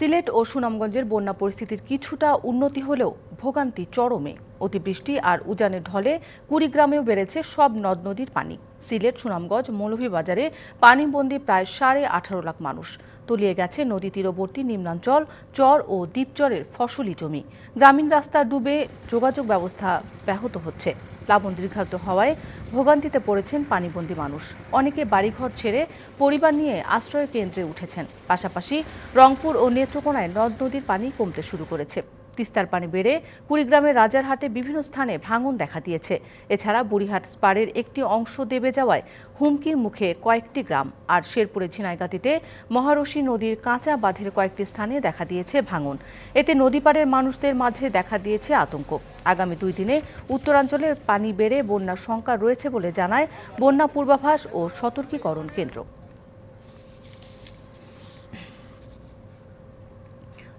সিলেট ও সুনামগঞ্জের বন্যা পরিস্থিতির কিছুটা উন্নতি হলেও ভোগান্তি চরমে। অতিবৃষ্টি আর উজানের ঢলে কুড়িগ্রামেও বেড়েছে সব নদ নদীর পানি। সিলেট, সুনামগঞ্জ মৌলভী মৌলভীবাজারে পানিবন্দী প্রায় সাড়ে আঠারো লাখ মানুষ। তলিয়ে গেছে নদী তীরবর্তী নিম্নাঞ্চল, চর ও দ্বীপচরের ফসলি জমি। গ্রামীণ রাস্তা ডুবে যোগাযোগ ব্যবস্থা ব্যাহত হচ্ছে। প্লাবন দীর্ঘাত হওয়ায় ভোগান্তিতে পড়েছেন পানিবন্দী মানুষ। অনেকে বাড়িঘর ছেড়ে পরিবার নিয়ে আশ্রয় কেন্দ্রে উঠেছেন। পাশাপাশি রংপুর ও নেত্রকোনায় নদ নদীর পানি কমতে শুরু করেছে। তিস্তার পানি বেড়ে কুড়িগ্রামের রাজারহাটে বিভিন্ন স্থানে ভাঙন দেখা দিয়েছে। এছাড়া বুড়িহাট স্পারের একটি অংশ দেবে যাওয়ায় হুমকির মুখে কয়েকটি গ্রাম আর শেরপুরের ঝিনাইগাতিতে মহারশী নদীর কাঁচা বাঁধের কয়েকটি স্থানে দেখা দিয়েছে ভাঙন। এতে নদীপাড়ের মানুষদের মাঝে দেখা দিয়েছে আতঙ্ক। আগামী দুই দিনে উত্তরাঞ্চলের পানি বেড়ে বন্যার শঙ্কা রয়েছে বলে জানায় বন্যা পূর্বাভাস ও সতর্কীকরণ কেন্দ্র।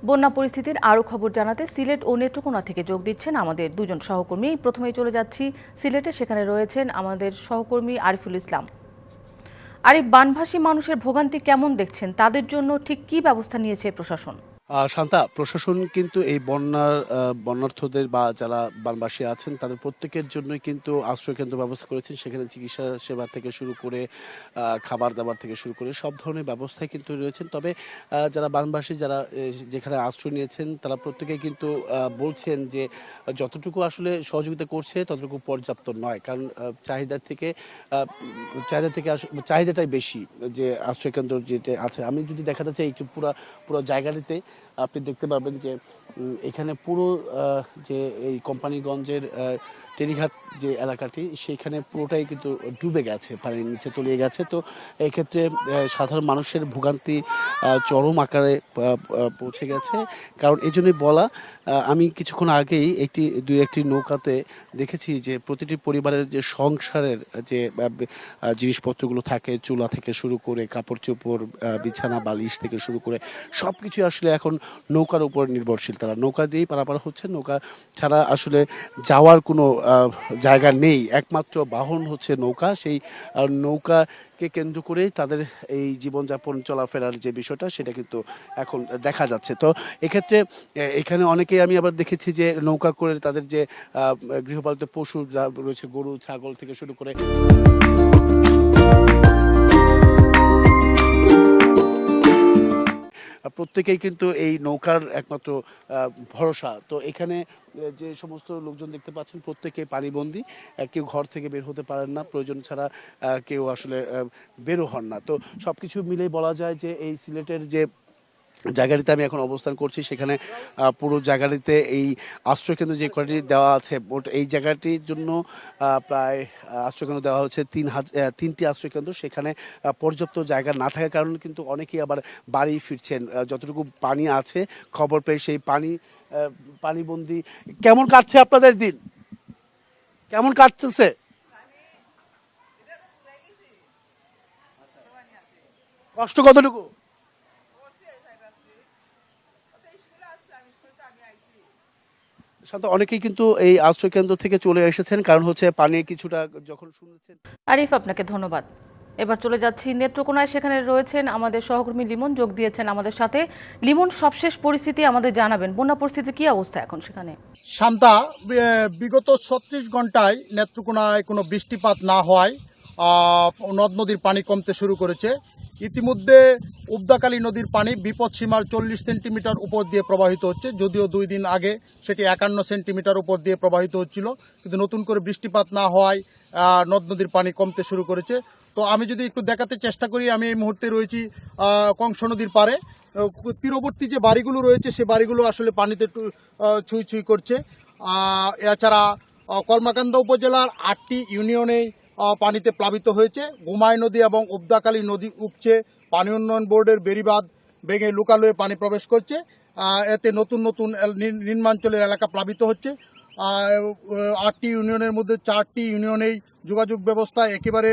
বন্যা পরিস্থিতির আরও খবর জানাতে সিলেট ও নেত্রকোনা থেকে যোগ দিচ্ছেন আমাদের দুজন সহকর্মী। প্রথমেই চলে যাচ্ছি সিলেটে, সেখানে রয়েছেন আমাদের সহকর্মী আরিফুল ইসলাম। আরিফ, বানভাসী মানুষের ভোগান্তি কেমন দেখছেন? তাদের জন্য ঠিক কী ব্যবস্থা নিয়েছে প্রশাসন? শান্তা, প্রশাসন কিন্তু এই বন্যার বন্যার্থদের বা যারা বানবাসী আছেন, তাদের প্রত্যেকের জন্যই কিন্তু আশ্রয় কেন্দ্র ব্যবস্থা করেছেন। সেখানে চিকিৎসা সেবা থেকে শুরু করে খাবার দাবার থেকে শুরু করে সব ধরনের ব্যবস্থাই কিন্তু রয়েছেন। তবে যারা বানবাসী, যারা যেখানে আশ্রয় নিয়েছেন, তারা প্রত্যেকে কিন্তু বলছেন যে, যতটুকু আসলে সহযোগিতা করছে, ততটুকু পর্যাপ্ত নয়। কারণ চাহিদা থেকে চাহিদা থেকে চাহিদাটাই বেশি যে আশ্রয় কেন্দ্র যেটা আছে। আমি যদি দেখাতে চাই একটু পুরো পুরো জায়গাটিতে আপনি দেখতে পাবেন যে এখানে পুরো যে এই কোম্পানিগঞ্জের টেরিঘাট যে এলাকাটি সেখানে পুরোটাই কিন্তু ডুবে গেছে, পানির নিচে তলিয়ে গেছে। তো এক্ষেত্রে সাধারণ মানুষের ভোগান্তি চরম আকারে পৌঁছে গেছে। কারণ এই জন্যই বলা আমি কিছুক্ষণ আগেই একটি, দুই একটি নৌকাতে দেখেছি যে, প্রতিটি পরিবারের যে সংসারের, যে জিনিসপত্রগুলো থাকে, চুলা থেকে শুরু করে, কাপড় চোপড় বিছানা, বালিশ থেকে শুরু করে সব কিছু আসলে এখন নৌকার উপর নির্ভরশীল। তারা নৌকা দিয়েই পারাপার হচ্ছে, নৌকা ছাড়া আসলে যাওয়ার কোনো জায়গা নেই। একমাত্র বাহন হচ্ছে নৌকা। সেই নৌকাকে কেন্দ্র করেই তাদের এই জীবনযাপন চলাফেরার যে বিষয়টা, সেটা কিন্তু এখন দেখা যাচ্ছে। তো এক্ষেত্রে এখানে অনেকেই আমি আবার দেখেছি যে নৌকা করে তাদের যে গৃহপালিত পশু যা রয়েছে, গরু, ছাগল থেকে শুরু করে প্রত্যেকেই কিন্তু এই নৌকার একমাত্র ভরসা। তো এখানে যে সমস্ত লোকজন দেখতে পাচ্ছেন, প্রত্যেকে পানিবন্দী। কেউ ঘর থেকে বের হতে পারেন না। প্রয়োজন ছাড়া কেউ আসলে বেরো হন না। তো সব কিছু মিলেই বলা যায় যে এই সিলেটের যে জায়গাটিতে আমি এখন অবস্থান করছি। সেখানে পুরো জায়গাটিতে এই আশ্রয়কেন্দ্র যে কয়টি দেওয়া আছে এই জায়গাটির জন্য প্রায় আশ্রয়কেন্দ্র দেওয়া হচ্ছে তিন হাজার তিনটি আশ্রয়কেন্দ্র। সেখানে পর্যাপ্ত জায়গা না থাকার কারণে কিন্তু অনেকেই আবার বাড়ি ফিরছেন। যতটুকু পানি আছে, খবর পেয়ে সেই পানি পানিবন্দি। কেমন কাটছে আপনাদের দিন? কেমন কাটতেছে? কষ্ট কতটুকু? শান্ত অনেকেই কিন্তু এই আশ্রয় কেন্দ্র থেকে চলে এসেছেন। কারণ হচ্ছে পানি কিছুটা যখন শুনেছেন আরিফ আপনাকে ধন্যবাদ। এবার চলে যাচ্ছি নেত্রকোনায়। সেখানে রয়েছেন আমাদের সহকর্মী লিমন। যোগ দিয়েছেন আমাদের সাথে। লিমন সবশেষ পরিস্থিতি আমাদের জানাবেন। বন্যা পরিস্থিতি কি অবস্থা এখন সেখানে? শান্তা বিগত ছত্রিশ ঘন্টায় নেত্রকোনায় কোনো বৃষ্টিপাত না হওয়ায় নদ নদীর পানি কমতে শুরু করেছে। ইতিমধ্যে উবদাকালী নদীর পানি বিপদ সীমার চল্লিশ সেন্টিমিটার উপর দিয়ে প্রবাহিত হচ্ছে যদিও দুই দিন আগে সেটি একান্ন সেন্টিমিটার উপর দিয়ে প্রবাহিত হচ্ছিল। কিন্তু নতুন করে বৃষ্টিপাত না হওয়ায় নদ নদীর পানি কমতে শুরু করেছে। তো আমি যদি একটু দেখাতে চেষ্টা করি আমি এই মুহূর্তে রয়েছি কংস নদীর পারে তীরবর্তী যে বাড়িগুলো রয়েছে সে বাড়িগুলো আসলে পানিতে ছুঁই ছুঁই করছে। এছাড়া আহ, কলমাকান্দা উপজেলার আটটি ইউনিয়নে পানিতে প্লাবিত হয়েছে। গুমাই নদী এবং উবদাকালী নদী উপচে পানি উন্নয়ন বোর্ডের বেড়িবাঁধ ভেঙে লোকালয়ে পানি প্রবেশ করছে। এতে নতুন নতুন নিম্নাঞ্চলের এলাকা প্লাবিত হচ্ছে। আটটি ইউনিয়নের মধ্যে চারটি ইউনিয়নেই যোগাযোগ ব্যবস্থা একেবারে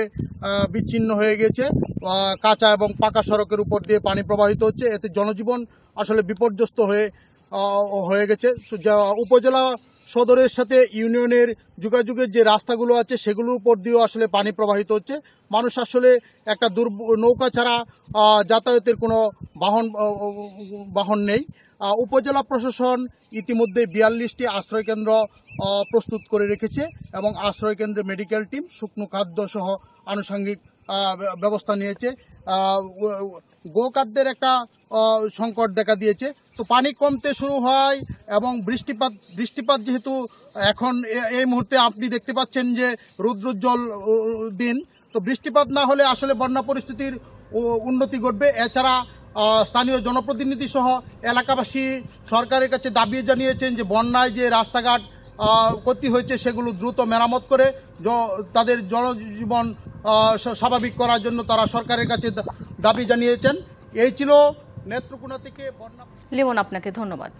বিচ্ছিন্ন হয়ে গেছে। কাঁচা এবং পাকা সড়কের উপর দিয়ে পানি প্রবাহিত হচ্ছে। এতে জনজীবন আসলে বিপর্যস্ত হয়ে হয়ে গেছে। উপজেলা সদরের সাথে ইউনিয়নের যোগাযোগের যে রাস্তাগুলো আছে সেগুলোর উপর দিয়েও আসলে পানি প্রবাহিত হচ্ছে। মানুষ আসলে একটা দুর্ নৌকা ছাড়া যাতায়াতের কোনো বাহন বাহন নেই। উপজেলা প্রশাসন ইতিমধ্যে বিয়াল্লিশটি আশ্রয়কেন্দ্র প্রস্তুত করে রেখেছে এবং আশ্রয়কেন্দ্রে মেডিকেল টিম, শুকনো খাদ্য সহ আনুষঙ্গিক ব্যবস্থা নিয়েছে। গোখাদ্যের একটা সংকট দেখা দিয়েছে। তো পানি কমতে শুরু হয় এবং বৃষ্টিপাত বৃষ্টিপাত যেহেতু এখন এই মুহূর্তে আপনি দেখতে পাচ্ছেন যে রৌদ্রোজ্জ্বল দিন। তো বৃষ্টিপাত না হলে আসলে বন্যা পরিস্থিতির উন্নতি ঘটবে। এছাড়া স্থানীয় জনপ্রতিনিধি সহ এলাকাবাসী সরকারের কাছে দাবি জানিয়েছেন যে বন্যায় যে রাস্তাঘাট ক্ষতি হয়েছে সেগুলো দ্রুত মেরামত করে তাদের জনজীবন স্বাভাবিক করার জন্য তারা সরকারের কাছে দাবি জানিয়েছেন। এই ছিল নেত্রকোনা থেকে বন্যা লিমন আপনাকে ধন্যবাদ।